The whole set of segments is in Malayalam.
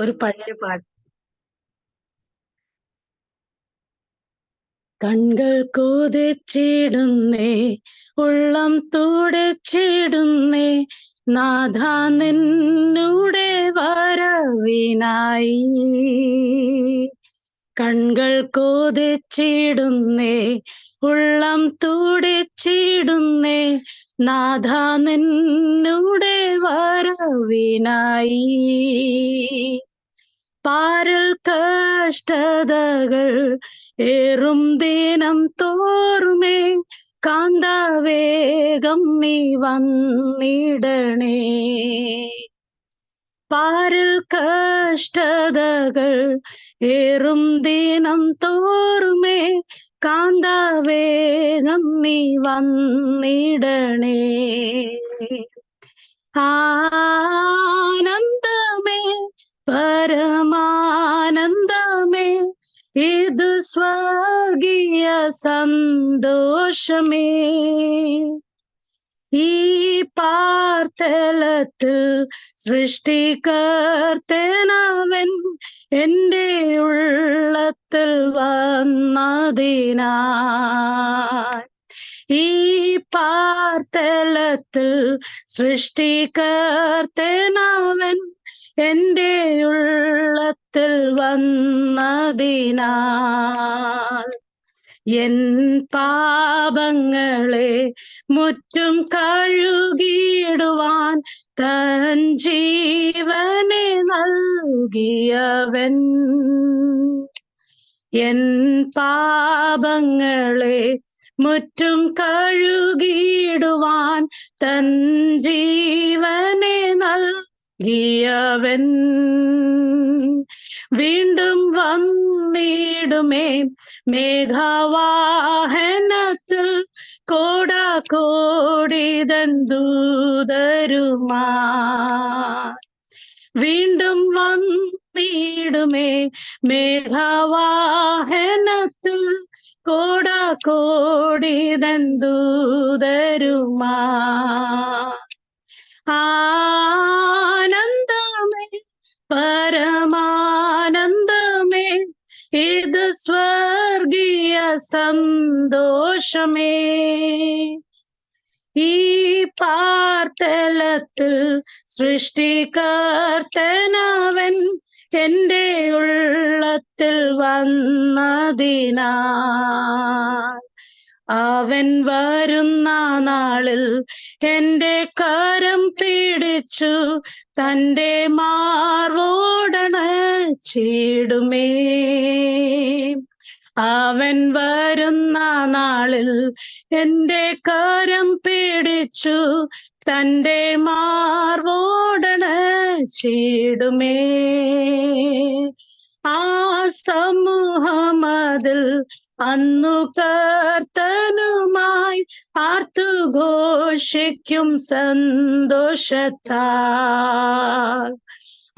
ഒരു പഴയ പാട്ട് കൺകൾ കൊതിച്ചിടുന്നേ ഉള്ളം തുടച്ചിടുന്നേ നാഥ നിന്നുടെ വരവിനായി. കൺകൾ കൊതിച്ചിടുന്നേ ഉള്ളം തുടിച്ചിടുന്നേ നാഥ നിന്നുടെ വരവിനായി. പാരൽ കഷ്ടതകൾ ഏറും ദിനം തോറുമേ. കാന്താവേഗം നീ വന്നിടണേ. പാരൽ കഷ്ടതകൾ ഏറും ദിനം തോറുമേ. കാന്താവേഗം നീ വന്നിടണേ. ആനന്ദമേ സ്വർഗീയ സന്തോഷമേ. ഈ പാർത്തലത്ത് സൃഷ്ടികർത്തനവൻ എന്റെ ഉള്ളത്തിൽ വന്നതിനാ ഈ പാർത്തലത്തിൽ സൃഷ്ടികർത്തനവൻ എന്റെ ഉള്ളത്തിൽ വന്നതിനാൽ. എൻ പാപങ്ങളെ മുറ്റും കഴുകിയിടുവാൻ തൻ ജീവനെ നൽകിയവൻ. എൻ പാപങ്ങളെ മുറ്റും കഴുകിയിടുവാൻ തൻ ജീവനെ നൽകിയവൻ. വീണ്ടും വന്നിടുമേ മേഘവാഹനത്തിൽ കോടാ കോടിതൻ ദൂതരുമാ. വീണ്ടും വന്നിടുമേ മേഘവാഹനത്തിൽ കോടാ കോടിതൻ ദൂതരുമാ. ആനന്ദമേ ഇത് സ്വർഗീയ സന്തോഷമേ? ഈ പാർത്തലത്തിൽ സൃഷ്ടികർത്തനവൻ എന്റെ ഉള്ളത്തിൽ വന്നതിനാ അവൻ വരുന്ന നാളിൽ എന്റെ കരം പിടിച്ചു മാർവോടണ ചേടുമേ അവൻ വരുന്ന നാളിൽ എന്റെ കരം പിടിച്ചു മാർവോടണ ചേടുമേ ആ സമൂഹമതിൽ അന്നു കർത്തനുമായി ആർത്തു ഘോഷിക്കും സന്തോഷത്താൽ.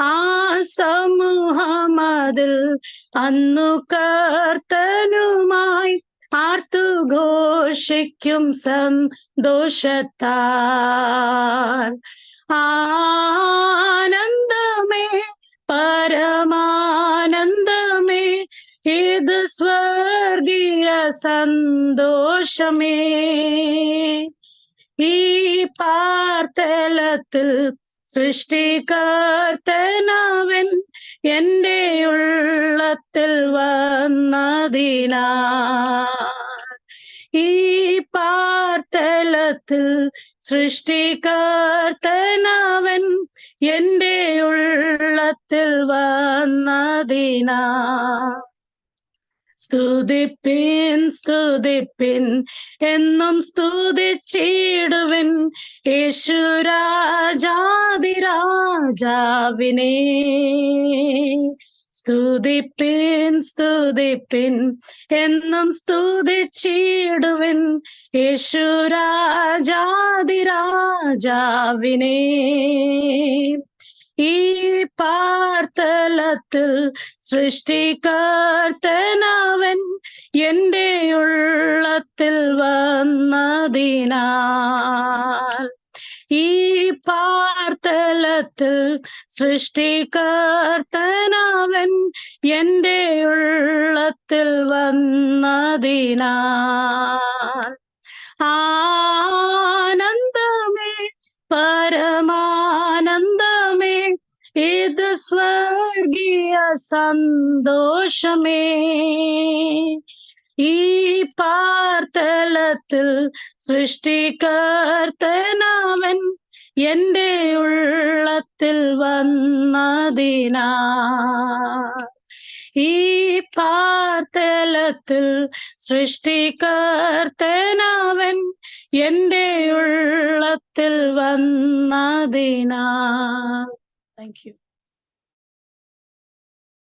ആ സമൂഹമതിൽ അന്നു കർത്തനുമായി ആർത്തു ഘോഷിക്കും സന്തോഷത്താൽ. ആനന്ദമേ പരമാനന്ദമേ ഇത് സ്വർഗീയ സന്തോഷമേ? ഈ പാർത്തലത്തിൽ സൃഷ്ടികർത്തനവൻ എന്റെ ഉള്ളത്തിൽ വന്നതിനാ ഈ പാർത്തലത്തിൽ സൃഷ്ടികർത്തനവൻ എന്റെ ഉള്ളത്തിൽ വന്നതിനാ സ്തുതിപ്പിൻ സ്തുതിപ്പിൻ എന്നും സ്തുതിച്ചിടുവിൻ. യേശുരാജാതിരാജാവിനെ സ്തുതിപ്പിൻ സ്തുതിപ്പിൻ എന്നും സ്തുതിച്ചിടുവിൻ. യേശുരാജാതിരാജാവിനെ ഈ പാർത്തലത്തിൽ സൃഷ്ടികർത്തനവൻ എന്റെ ഉള്ളത്തിൽ വന്നതിനാൽ. ഈ പാർത്തലത്തിൽ സൃഷ്ടികർത്തനവൻ എന്റെ ഉള്ളത്തിൽ വന്നതിനാൽ. ആനന്ദമേ സ്വർഗീയ സന്തോഷമേ. ഈ പാർത്തലത്തിൽ സൃഷ്ടികർത്തനവൻ എന്റെ ഉള്ളത്തിൽ വന്നതിനാ ഈ പാർത്തലത്തിൽ സൃഷ്ടികർത്തനവൻ എന്റെ ഉള്ളത്തിൽ വന്നതിനാ താങ്ക് യു.